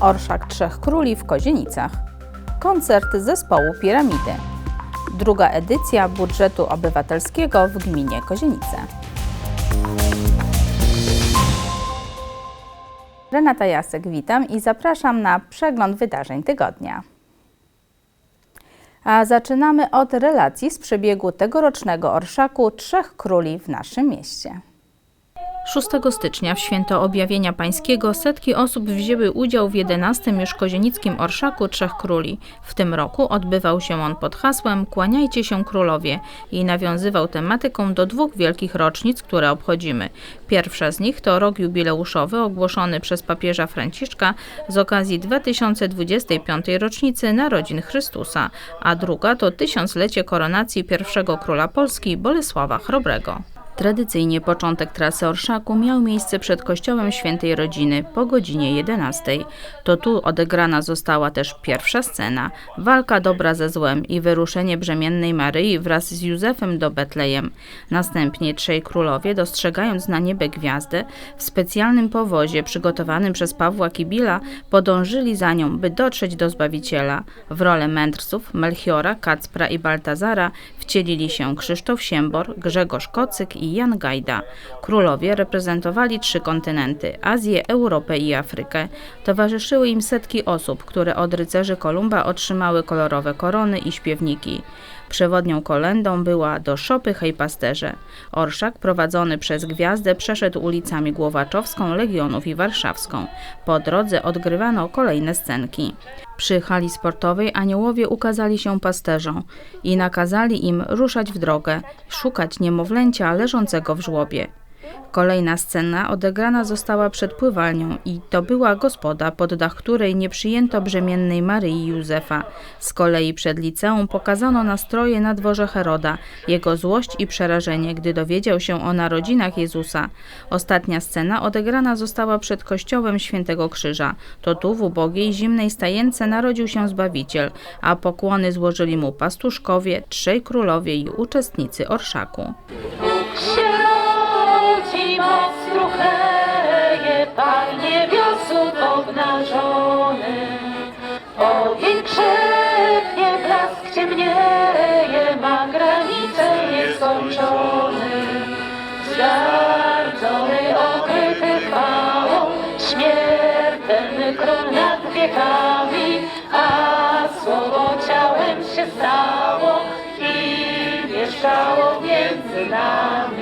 Orszak Trzech Króli w Kozienicach. Koncert zespołu Piramidy. Druga edycja budżetu obywatelskiego w gminie Kozienice. Renata Jasek, witam i zapraszam na przegląd wydarzeń tygodnia. A zaczynamy od relacji z przebiegu tegorocznego orszaku Trzech Króli w naszym mieście. 6 stycznia w święto objawienia pańskiego setki osób wzięły udział w 11 już kozienickim orszaku Trzech Króli. W tym roku odbywał się on pod hasłem Kłaniajcie się królowie i nawiązywał tematyką do dwóch wielkich rocznic, które obchodzimy. Pierwsza z nich to rok jubileuszowy ogłoszony przez papieża Franciszka z okazji 2025 rocznicy narodzin Chrystusa, a druga to tysiąclecie koronacji pierwszego króla Polski Bolesława Chrobrego. Tradycyjnie początek trasy orszaku miał miejsce przed kościołem świętej rodziny po godzinie 11. To tu odegrana została też pierwsza scena walka dobra ze złem i wyruszenie brzemiennej Maryi wraz z Józefem do Betlejem. Następnie trzej królowie, dostrzegając na niebie gwiazdę, w specjalnym powozie przygotowanym przez Pawła Kibila podążyli za nią, by dotrzeć do Zbawiciela. W rolę mędrców Melchiora, Kacpra i Baltazara wcielili się Krzysztof Siembor, Grzegorz Kocyk i Jan Gajda. Królowie reprezentowali trzy kontynenty Azję, Europę i Afrykę. Towarzyszyły im setki osób, które od rycerzy Kolumba otrzymały kolorowe korony i śpiewniki. Przewodnią kolendą była do szopy hej pasterze. Orszak prowadzony przez gwiazdę przeszedł ulicami Głowaczowską, Legionów i Warszawską. Po drodze odgrywano kolejne scenki. Przy hali sportowej aniołowie ukazali się pasterzom i nakazali im ruszać w drogę, szukać niemowlęcia leżącego w żłobie. Kolejna scena odegrana została przed pływalnią i to była gospoda, pod dach której nie przyjęto brzemiennej Maryi Józefa. Z kolei przed liceum pokazano nastroje na dworze Heroda, jego złość i przerażenie, gdy dowiedział się o narodzinach Jezusa. Ostatnia scena odegrana została przed kościołem Świętego Krzyża. To tu w ubogiej, zimnej stajence narodził się Zbawiciel, a pokłony złożyli mu pastuszkowie, trzej królowie i uczestnicy orszaku. Moc struchleje, Pan niebiosów obnażony. Ogień krzepnie, blask ciemnieje, ma granice nieskończony. Zgardzony, okryty chwałą, śmiertelny król nad wiekami, a słowo ciałem się stało i mieszkało między nami.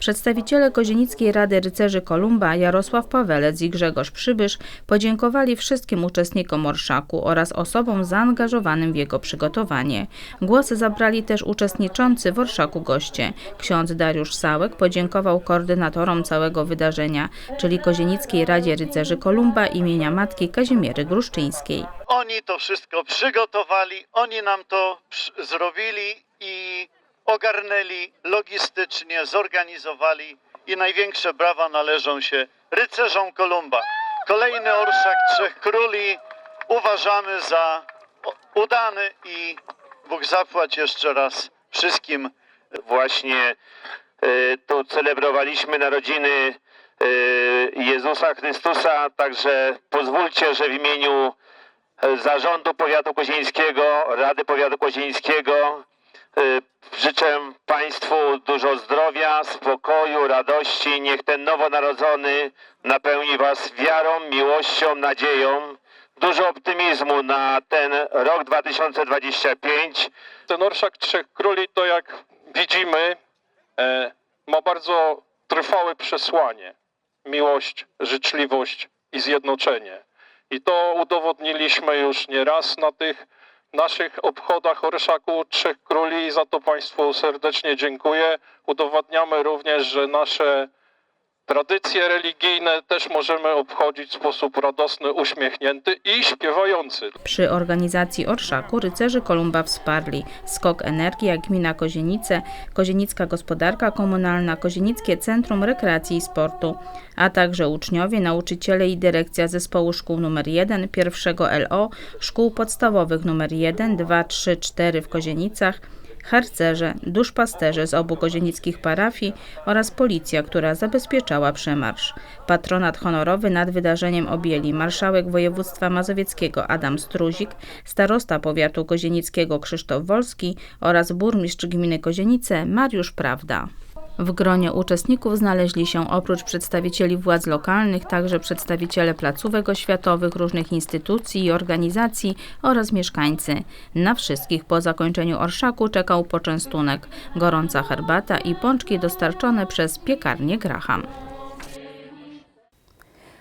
Przedstawiciele Kozienickiej Rady Rycerzy Kolumba Jarosław Pawelec i Grzegorz Przybysz podziękowali wszystkim uczestnikom orszaku oraz osobom zaangażowanym w jego przygotowanie. Głos zabrali też uczestniczący w orszaku goście. Ksiądz Dariusz Sałek podziękował koordynatorom całego wydarzenia, czyli Kozienickiej Radzie Rycerzy Kolumba imienia matki Kazimiery Gruszczyńskiej. Oni to wszystko przygotowali, oni nam to zrobili i ogarnęli logistycznie, zorganizowali i największe brawa należą się rycerzom Kolumba. Kolejny orszak Trzech Króli uważamy za udany i Bóg zapłać jeszcze raz wszystkim właśnie e, tu celebrowaliśmy narodziny e, Jezusa Chrystusa, także pozwólcie, że w imieniu e, Zarządu Powiatu Kozieńskiego, Rady Powiatu Kozieńskiego życzę Państwu dużo zdrowia, spokoju, radości. Niech ten nowonarodzony napełni Was wiarą, miłością, nadzieją. Dużo optymizmu na ten rok 2025. Ten orszak Trzech Króli to jak widzimy e, ma bardzo trwałe przesłanie. Miłość, życzliwość i zjednoczenie. I to udowodniliśmy już nieraz na tych naszych obchodach Orszaku Trzech Króli i za to Państwu serdecznie dziękuję. Udowadniamy również, że nasze tradycje religijne też możemy obchodzić w sposób radosny, uśmiechnięty i śpiewający. Przy organizacji orszaku rycerzy Kolumba wsparli Skok Energii, Gmina Kozienice, Kozienicka Gospodarka Komunalna, Kozienickie Centrum Rekreacji i Sportu, a także uczniowie, nauczyciele i dyrekcja zespołu szkół nr 1, pierwszego LO, szkół podstawowych nr 1, 2, 3, 4 w Kozienicach, harcerze, duszpasterze z obu kozienickich parafii oraz policja, która zabezpieczała przemarsz. Patronat honorowy nad wydarzeniem objęli marszałek województwa mazowieckiego Adam Struzik, starosta powiatu kozienickiego Krzysztof Wolski oraz burmistrz gminy Kozienice Mariusz Prawda. W gronie uczestników znaleźli się oprócz przedstawicieli władz lokalnych także przedstawiciele placówek oświatowych, różnych instytucji i organizacji oraz mieszkańcy. Na wszystkich po zakończeniu orszaku czekał poczęstunek, gorąca herbata i pączki dostarczone przez piekarnię Graham.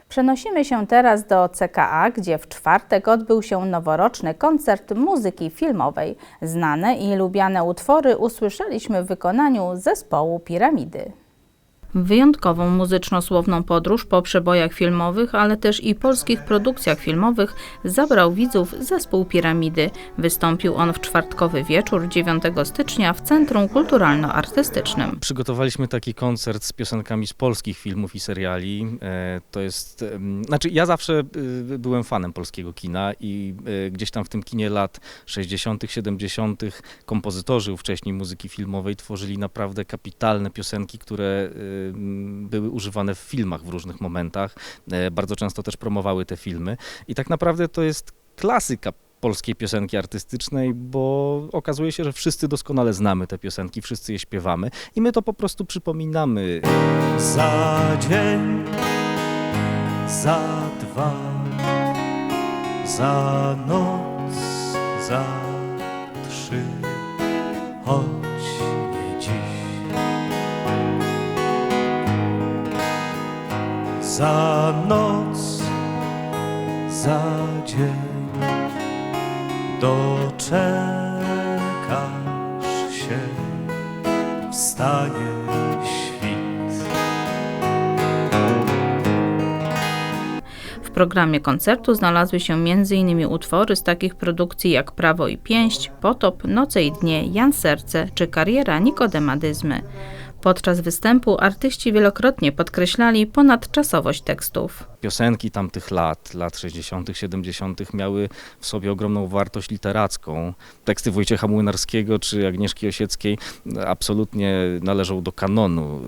Przenosimy się teraz do CKA, gdzie w czwartek odbył się noworoczny koncert muzyki filmowej. Znane i lubiane utwory usłyszeliśmy w wykonaniu zespołu Piramidy. Wyjątkową muzyczno-słowną podróż po przebojach filmowych, ale też i polskich produkcjach filmowych zabrał widzów zespół Piramidy. Wystąpił on w czwartkowy wieczór 9 stycznia w Centrum Kulturalno-Artystycznym. Przygotowaliśmy taki koncert z piosenkami z polskich filmów i seriali. E, To jest, znaczy ja zawsze y, byłem fanem polskiego kina i y, gdzieś tam w tym kinie lat 60., 70. kompozytorzy wcześniej muzyki filmowej tworzyli naprawdę kapitalne piosenki, które y, były używane w filmach w różnych momentach. E, Bardzo często też promowały te filmy i tak naprawdę to jest klasyka polskiej piosenki artystycznej, bo okazuje się, że wszyscy doskonale znamy te piosenki, wszyscy je śpiewamy i my to po prostu przypominamy. Za dzień, za dwa, za noc, za trzy, choć Za noc, za dzień, doczekasz się, wstanie świt. W programie koncertu znalazły się m.in. utwory z takich produkcji jak Prawo i Pięść, Potop, Noce i Dnie, Jan Serce czy Kariera Nikodemadyzmy. Podczas występu artyści wielokrotnie podkreślali ponadczasowość tekstów. Piosenki tamtych lat, lat 60., 70., miały w sobie ogromną wartość literacką. Teksty Wojciecha Młynarskiego czy Agnieszki Osieckiej absolutnie należą do kanonu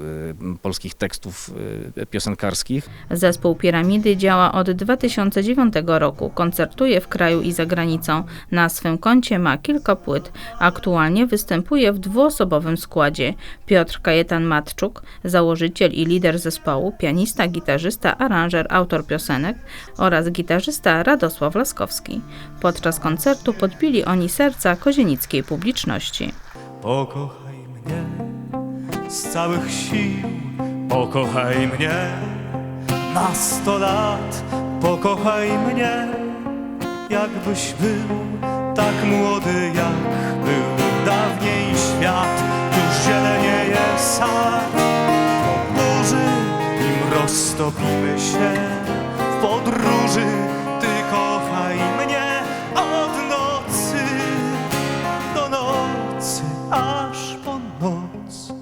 y, polskich tekstów y, piosenkarskich. Zespół Piramidy działa od 2009 roku, koncertuje w kraju i za granicą. Na swym koncie ma kilka płyt. Aktualnie występuje w dwuosobowym składzie. Piotr Kajetan Matczuk, założyciel i lider zespołu, pianista, gitarzysta, aranżer, autor piosenek oraz gitarzysta Radosław Laskowski. Podczas koncertu podbili oni serca kozienickiej publiczności. Pokochaj mnie z całych sił, pokochaj mnie na sto lat, pokochaj mnie, jakbyś był tak młody, jak był dawniej świat. Już zielenie jest sad, roztopimy się w podróży. Ty kochaj mnie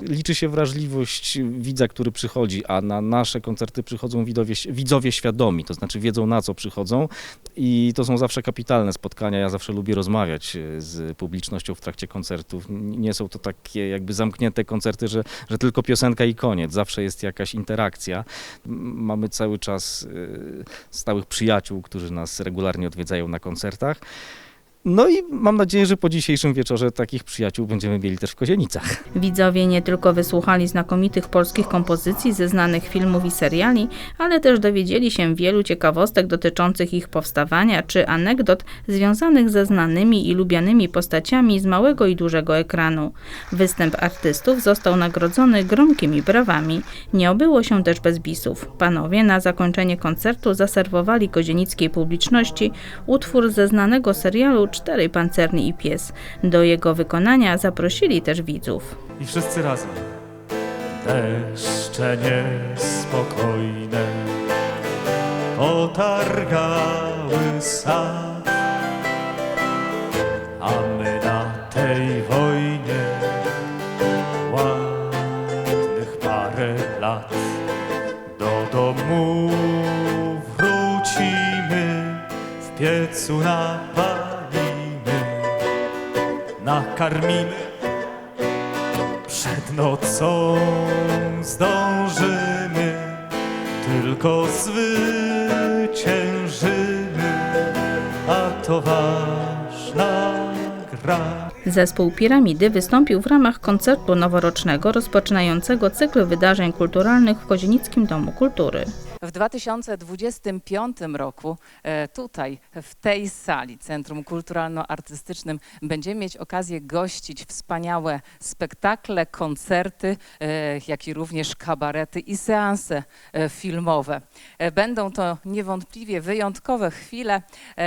Liczy się wrażliwość widza, który przychodzi, a na nasze koncerty przychodzą widowie, widzowie świadomi, to znaczy wiedzą na co przychodzą i to są zawsze kapitalne spotkania. Ja zawsze lubię rozmawiać e, z publicznością w trakcie koncertów. Nie są to takie jakby zamknięte koncerty, że, że tylko piosenka i koniec. Zawsze jest jakaś interakcja. Mamy cały czas e, stałych przyjaciół, którzy nas regularnie odwiedzają na koncertach. No i mam nadzieję, że po dzisiejszym wieczorze takich przyjaciół będziemy mieli też w Kozienicach. Widzowie nie tylko wysłuchali znakomitych polskich kompozycji ze znanych filmów i seriali, ale też dowiedzieli się wielu ciekawostek dotyczących ich powstawania czy anegdot związanych ze znanymi i lubianymi postaciami z małego i dużego ekranu. Występ artystów został nagrodzony gromkimi brawami. Nie obyło się też bez bisów. Panowie na zakończenie koncertu zaserwowali kozienickiej publiczności utwór ze znanego serialu Czterej Pancerni i Pies. Do jego wykonania zaprosili też widzów. I wszyscy razem. Deszcze niespokojne potargały sad, a my na tej wojnie ładnych parę lat do domu wrócimy, w piecu napalimy, nakarmimy Przed nocą zdążymy, tylko zwyciężymy, a to ważna gra. Zespół Piramidy wystąpił w ramach koncertu noworocznego rozpoczynającego cykl wydarzeń kulturalnych w Kozienickim Domu Kultury. W 2025 roku e, tutaj, w tej sali, Centrum Kulturalno-Artystycznym, będziemy mieć okazję gościć wspaniałe spektakle, koncerty, e, jak i również kabarety i seanse e, filmowe. Będą to niewątpliwie wyjątkowe chwile,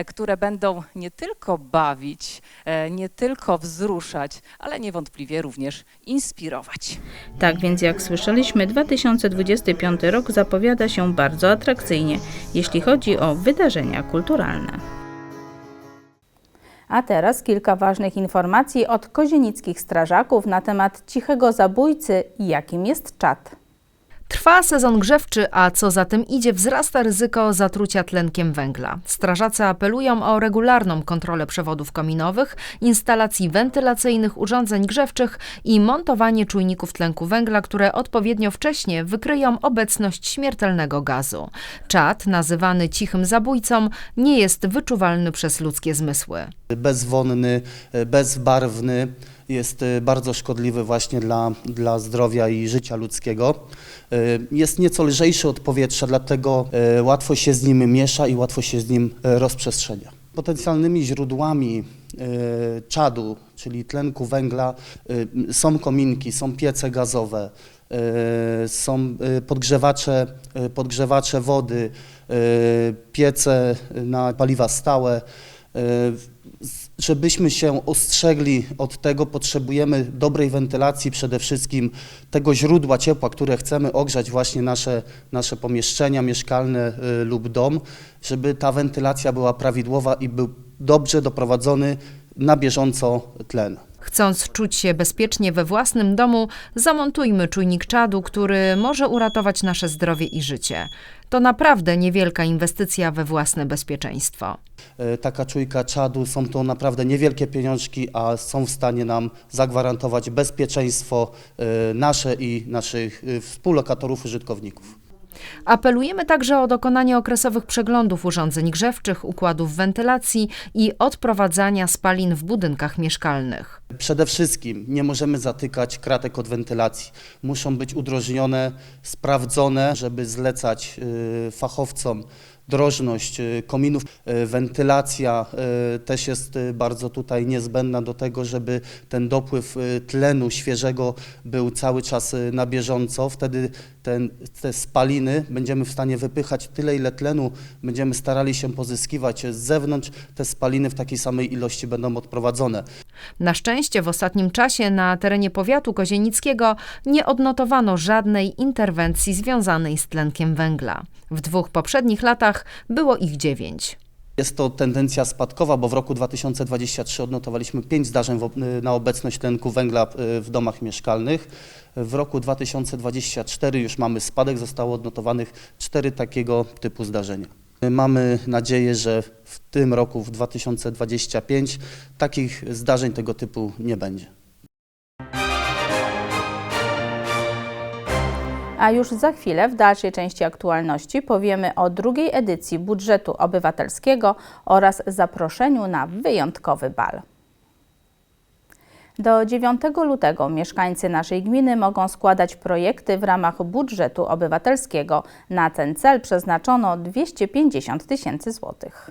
które będą nie tylko bawić, nie tylko wzruszać, ale niewątpliwie również inspirować. Tak więc jak słyszeliśmy, 2025 rok zapowiada się bardzo atrakcyjnie, jeśli chodzi o wydarzenia kulturalne. A teraz kilka ważnych informacji od kozienickich strażaków na temat cichego zabójcy jakim jest czat. Trwa sezon grzewczy, a co za tym idzie, wzrasta ryzyko zatrucia tlenkiem węgla. Strażacy apelują o regularną kontrolę przewodów kominowych, instalacji wentylacyjnych urządzeń grzewczych i montowanie czujników tlenku węgla, które odpowiednio wcześnie wykryją obecność śmiertelnego gazu. Czad, nazywany cichym zabójcą, nie jest wyczuwalny przez ludzkie zmysły. bezwonny, bezbarwny, jest e, bardzo szkodliwy właśnie dla, dla zdrowia i życia ludzkiego. E, Jest nieco lżejszy od powietrza, dlatego e, łatwo się z nim miesza i łatwo się z nim e, rozprzestrzenia. Potencjalnymi źródłami czadu, czyli tlenku węgla, są kominki, są piece gazowe, są podgrzewacze, podgrzewacze wody, piece na paliwa stałe. Żebyśmy się ostrzegli od tego, potrzebujemy dobrej wentylacji, przede wszystkim tego źródła ciepła, które chcemy ogrzać właśnie nasze, nasze pomieszczenia mieszkalne y, lub dom, żeby ta wentylacja była prawidłowa i był dobrze doprowadzony na bieżąco tlen. Chcąc czuć się bezpiecznie we własnym domu, zamontujmy czujnik czadu, który może uratować nasze zdrowie i życie. To naprawdę niewielka inwestycja we własne bezpieczeństwo. E, Taka czujka czadu, są to naprawdę niewielkie pieniążki, a są w stanie nam zagwarantować bezpieczeństwo e, nasze i naszych e, współlokatorów, użytkowników. Apelujemy także o dokonanie okresowych przeglądów urządzeń grzewczych, układów wentylacji i odprowadzania spalin w budynkach mieszkalnych. Przede wszystkim nie możemy zatykać kratek od wentylacji. Muszą być udrożnione, sprawdzone, żeby zlecać y, fachowcom drożność y, kominów. Y, Wentylacja y, też jest bardzo tutaj niezbędna do tego, żeby ten dopływ tlenu świeżego był cały czas na bieżąco. Wtedy ten, te spaliny będziemy w stanie wypychać tyle, ile tlenu będziemy starali się pozyskiwać z zewnątrz. Te spaliny w takiej samej ilości będą odprowadzone. Na szczęście w ostatnim czasie na terenie powiatu kozienickiego nie odnotowano żadnej interwencji związanej z tlenkiem węgla. W dwóch poprzednich latach było ich dziewięć. Jest to tendencja spadkowa, bo w roku 2023 odnotowaliśmy 5 zdarzeń na obecność tlenku węgla y, w domach mieszkalnych. W roku 2024 już mamy spadek, zostało odnotowanych 4 takiego typu zdarzenia. Mamy nadzieję, że w tym roku, w 2025, takich zdarzeń tego typu nie będzie. A już za chwilę w dalszej części aktualności powiemy o drugiej edycji budżetu obywatelskiego oraz zaproszeniu na wyjątkowy bal. Do 9 lutego mieszkańcy naszej gminy mogą składać projekty w ramach budżetu obywatelskiego. Na ten cel przeznaczono 250 tysięcy złotych.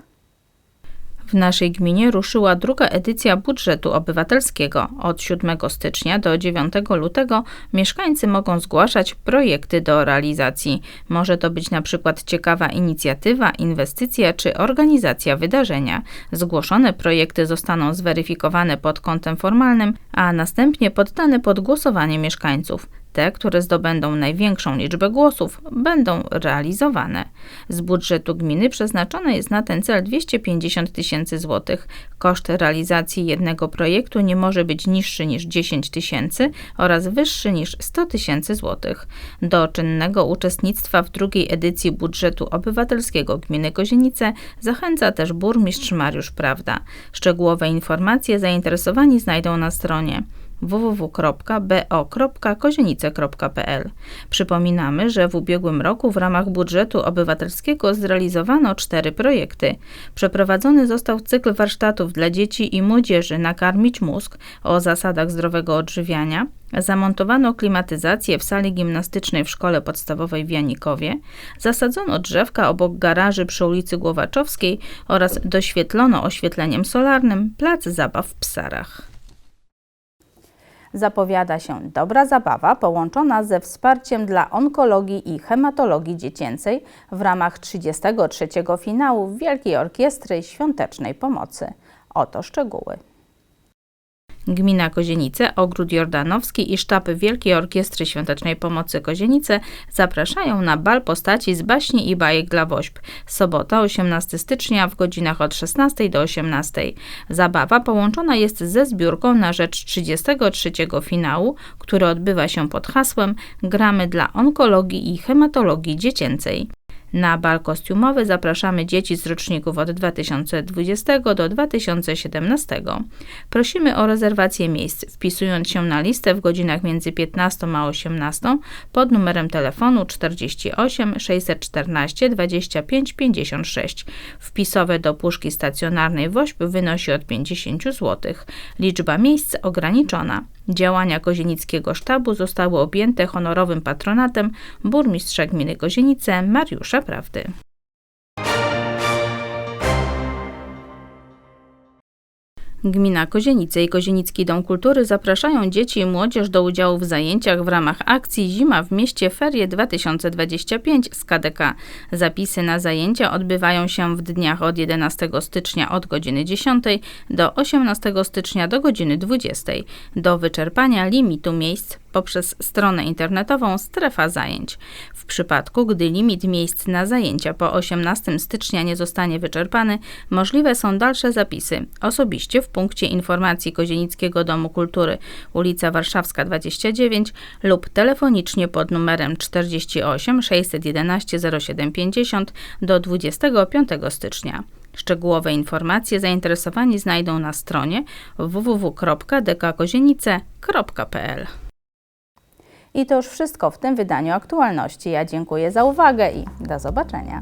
W naszej gminie ruszyła druga edycja budżetu obywatelskiego. Od 7 stycznia do 9 lutego mieszkańcy mogą zgłaszać projekty do realizacji. Może to być na przykład ciekawa inicjatywa, inwestycja czy organizacja wydarzenia. Zgłoszone projekty zostaną zweryfikowane pod kątem formalnym, a następnie poddane pod głosowanie mieszkańców. Te, które zdobędą największą liczbę głosów, będą realizowane. Z budżetu gminy przeznaczone jest na ten cel 250 tysięcy złotych. Koszt realizacji jednego projektu nie może być niższy niż 10 tysięcy oraz wyższy niż 100 tysięcy złotych. Do czynnego uczestnictwa w drugiej edycji budżetu obywatelskiego gminy Kozienice zachęca też burmistrz Mariusz Prawda. Szczegółowe informacje zainteresowani znajdą na stronie www.bo.kozienice.pl. Przypominamy, że w ubiegłym roku w ramach budżetu obywatelskiego zrealizowano cztery projekty. Przeprowadzony został cykl warsztatów dla dzieci i młodzieży Nakarmić mózg o zasadach zdrowego odżywiania, zamontowano klimatyzację w sali gimnastycznej w szkole podstawowej w Janikowie, zasadzono drzewka obok garaży przy ulicy Głowaczowskiej oraz doświetlono oświetleniem solarnym plac zabaw w Psarach. Zapowiada się dobra zabawa połączona ze wsparciem dla onkologii i hematologii dziecięcej w ramach 33. finału Wielkiej Orkiestry Świątecznej Pomocy. Oto szczegóły. Gmina Kozienice, Ogród Jordanowski i sztab Wielkiej Orkiestry Świątecznej Pomocy Kozienice zapraszają na bal postaci z baśni i bajek dla wośp. Sobota, 18 stycznia w godzinach od 16 do 18. Zabawa połączona jest ze zbiórką na rzecz 33. finału, który odbywa się pod hasłem Gramy dla onkologii i hematologii dziecięcej. Na bal kostiumowy zapraszamy dzieci z roczników od 2020 do 2017. Prosimy o rezerwację miejsc, wpisując się na listę w godzinach między 15 a 18 pod numerem telefonu 48 614 25 56. Wpisowe do puszki stacjonarnej WOŚP wynosi od 50 zł. Liczba miejsc ograniczona. Działania Kozienickiego Sztabu zostały objęte honorowym patronatem burmistrza gminy Kozienice Mariusza Prawdy. Gmina Kozienice i Kozienicki Dom Kultury zapraszają dzieci i młodzież do udziału w zajęciach w ramach akcji Zima w mieście Ferie 2025 z KDK. Zapisy na zajęcia odbywają się w dniach od 11 stycznia od godziny 10 do 18 stycznia do godziny 20. Do wyczerpania limitu miejsc poprzez stronę internetową Strefa Zajęć. W przypadku, gdy limit miejsc na zajęcia po 18 stycznia nie zostanie wyczerpany, możliwe są dalsze zapisy osobiście w punkcie informacji Kozienickiego Domu Kultury, ulica Warszawska 29 lub telefonicznie pod numerem 48 611 0750 do 25 stycznia. Szczegółowe informacje zainteresowani znajdą na stronie www.dkkozienice.pl. I to już wszystko w tym wydaniu aktualności. Ja dziękuję za uwagę i do zobaczenia.